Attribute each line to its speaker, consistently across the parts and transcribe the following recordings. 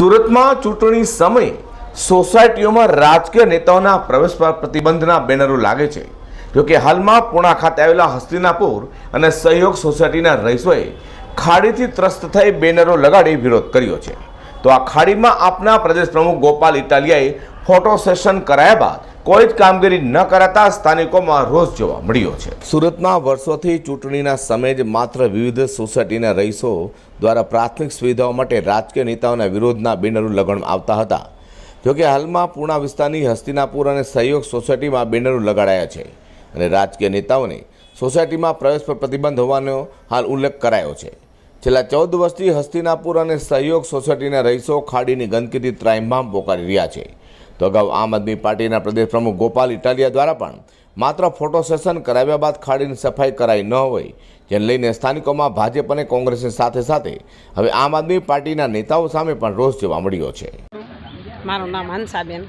Speaker 1: સુરતમાં ચૂંટણી સમયે સોસાયટીઓમાં રાજકીય નેતાઓના પ્રવેશ પર પ્રતિબંધના બેનરો લાગે છે. જોકે હાલમાં પૂણા ખાતે આવેલા હસ્તિનાપુર અને સહયોગ સોસાયટીના રહીશોએ ખાડીથી ત્રસ્ત થઈ બેનરો લગાડી વિરોધ કર્યો છે. તો આ ખાડીમાં આપના પ્રદેશ પ્રમુખ ગોપાલ ઇટાલિયાએ ફોટો સેશન કરાયા બાદ કોઈ જ કામગીરી ન કરાતા સ્થાનિકોમાં રોષ જોવા મળ્યો છે. સુરતમાં વર્ષોથી ચૂંટણીના સમયે જ માત્ર વિવિધ સોસાયટીના રહીશો દ્વારા પ્રાથમિક સુવિધાઓ માટે રાજકીય નેતાઓના વિરોધના બેનરો લગાડવામાં આવતા હતા. જોકે હાલમાં પૂર્ણા વિસ્તારની હસ્તિનાપુર અને સહયોગ સોસાયટીમાં બેનરો લગાડાયા છે અને રાજકીય નેતાઓને સોસાયટીમાં પ્રવેશ પર પ્રતિબંધ હોવાનો હાલ ઉલ્લેખ કરાયો છે. છેલ્લા ચૌદ વર્ષથી હસ્તિનાપુર અને સહયોગ સોસાયટીના રહીશો ખાડીની ગંદકીથી ત્રાઇમામ પોકારી રહ્યા છે. તો અગાઉ આમ આદમી પાર્ટીના પ્રદેશ પ્રમુખ ગોપાલ ઇટાલિયા દ્વારા પણ માત્ર ફોટો સેશન કરાવ્યા બાદ ખાડીની સફાઈ કરાઈ ન હોય જેને લઈને સ્થાનિકોમાં ભાજપ અને કોંગ્રેસની સાથે સાથે હવે આમ આદમી પાર્ટીના નેતાઓ સામે પણ રોષ જોવા મળ્યો છે.
Speaker 2: મારું નામ હંસાબેન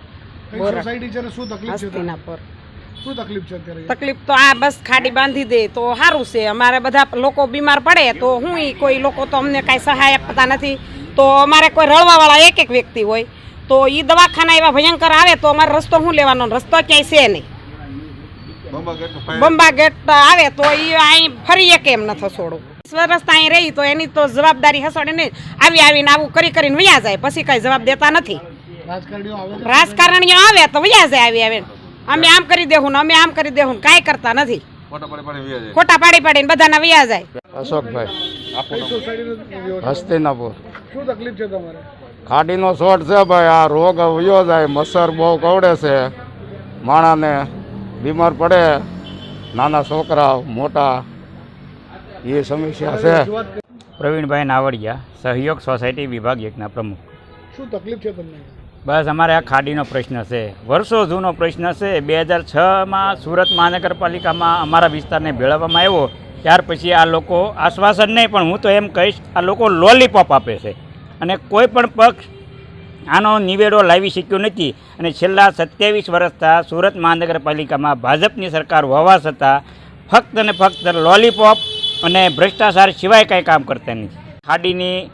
Speaker 3: શું છે અત્યારે?
Speaker 2: તકલીફ તો આ બસ ખાડી બાંધી દે તો સારું છે. અમારે બધા લોકો બીમાર પડે તો હું કોઈ લોકો તો અમને કાંઈ સહાય આપતા નથી. તો અમારે કોઈ રળવાવાળા એક એક વ્યક્તિ હોય. તો એ દવાખાના એવા ભયંકર આવે તો અમારે રસ્તો શું લેવાનો? રસ્તો ક્યાંય છે નહીં. બંબા ગેટ આવે તો એ અહીં ફરી એક એમ નથી છોડું વર્ષ અહીં રહી તો એની તો જવાબદારી હસોડે નહીં આવી આવીને આવું કરી કરીને વયા જાય. પછી કાંઈ જવાબ દેતા નથી.
Speaker 3: રાજકારણીઓ આવે
Speaker 2: તો વયા જાય આવી આવે અમે આમ કરી દેવું ને અમે આમ કરી દેવું ને કાંઈ કરતા નથી. ખોટા પાડી પાડીને બધાના વયા જાય.
Speaker 4: અશોકભાઈ? હસ્તિનાપુર.
Speaker 3: શું તકલીફ છે તમારે?
Speaker 4: ખાડીનો શોટ છે ભાઈ આ રોગ વયો જાય મચ્છર બહુ કવડે છે. માણાને બીમાર પડે. નાના છોકરા મોટા એ સમસ્યા છે.
Speaker 5: પ્રવીણભાઈ નાવડિયા સહયોગ સોસાયટી વિભાગ એકના પ્રમુખ.
Speaker 3: શું તકલીફ છે તમને?
Speaker 5: બસ અમારે આ ખાડીનો પ્રશ્ન છે. વર્ષો જૂનો પ્રશ્ન છે. બે હજાર છમાં સુરત મહાનગરપાલિકામાં અમારા વિસ્તારને ભેળવવામાં આવ્યો. ત્યાર પછી આ લોકો આશ્વાસન નહીં પણ હું તો એમ કહીશ આ લોકો લોલીપોપ આપે છે. અને કોઈ પણ પક્ષ આનો નિવેડો લાવી શક્યો નથી. અને છેલ્લા સત્યાવીસ વર્ષથી સુરત મહાનગરપાલિકામાં ભાજપની સરકાર હોવા છતાં ફક્ત અને ફક્ત લોલીપોપ અને ભ્રષ્ટાચાર સિવાય કાંઈ કામ કરતા નથી. ખાડીની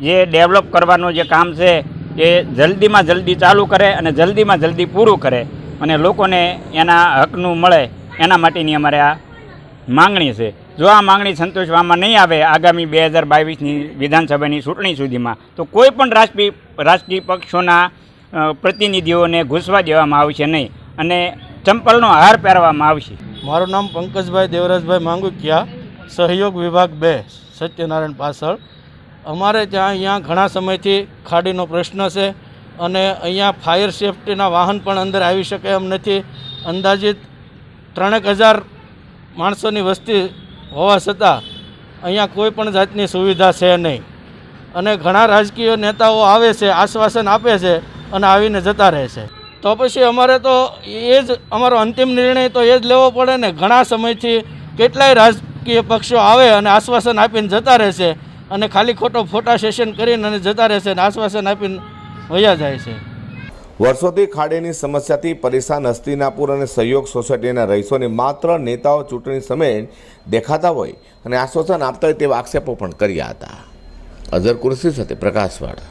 Speaker 5: જે ડેવલપ કરવાનું જે કામ છે એ જલ્દીમાં જલ્દી ચાલુ કરે અને જલ્દીમાં જલ્દી પૂરું કરે અને લોકોને એના હકનું મળે એના માટેની અમારે આ માંગણી છે. જો આ માંગણી સંતોષવામાં નહીં આવે આગામી બે હજાર બાવીસની વિધાનસભાની ચૂંટણી સુધીમાં, તો કોઈ પણ રાજકીય રાજકીય પક્ષોના પ્રતિનિધિઓને ઘૂસવા દેવામાં આવશે નહીં અને ચંપલનો હાર પહેરવામાં આવશે.
Speaker 6: મારું નામ પંકજભાઈ દેવરાજભાઈ માંગુકિયા, સહયોગ વિભાગ બે, સત્યનારાયણ પાછળ અમારે ત્યાં અહીંયા ઘણા સમયથી ખાડીનો પ્રશ્ન છે અને અહીંયા ફાયર સેફટીના વાહન પણ અંદર આવી શકે એમ નથી. અંદાજિત ત્રણેક હજાર માણસોની વસ્તી હોવા છતાં અહીંયા કોઈ પણ જાતની સુવિધા છે નહીં. અને ઘણા રાજકીય નેતાઓ આવે છે, આશ્વાસન આપે છે અને આવીને જતા રહે છે. તો પછી અમારે તો એ જ, અમારો અંતિમ નિર્ણય તો એ જ લેવો પડે ને ઘણા સમયથી કેટલાય રાજકીય પક્ષો આવે અને આશ્વાસન આપીને જતા રહેશે અને ખાલી ખોટો ફોટા સેશન કરીને અને જતા રહેશે અને આશ્વાસન આપીને વયા જાય છે.
Speaker 1: વર્ષોથી ખાડીની સમસ્યાથી પરેશાન હસ્તિનાપુર અને સહયોગ સોસાયટીના રહીશોને માત્ર નેતાઓ ચૂંટણી સમયે દેખાતા હોય અને આશ્વાસન આપતા હોય તેવા આક્ષેપો પણ કર્યા હતા. અઝર કુરશી સાથે પ્રકાશવાળા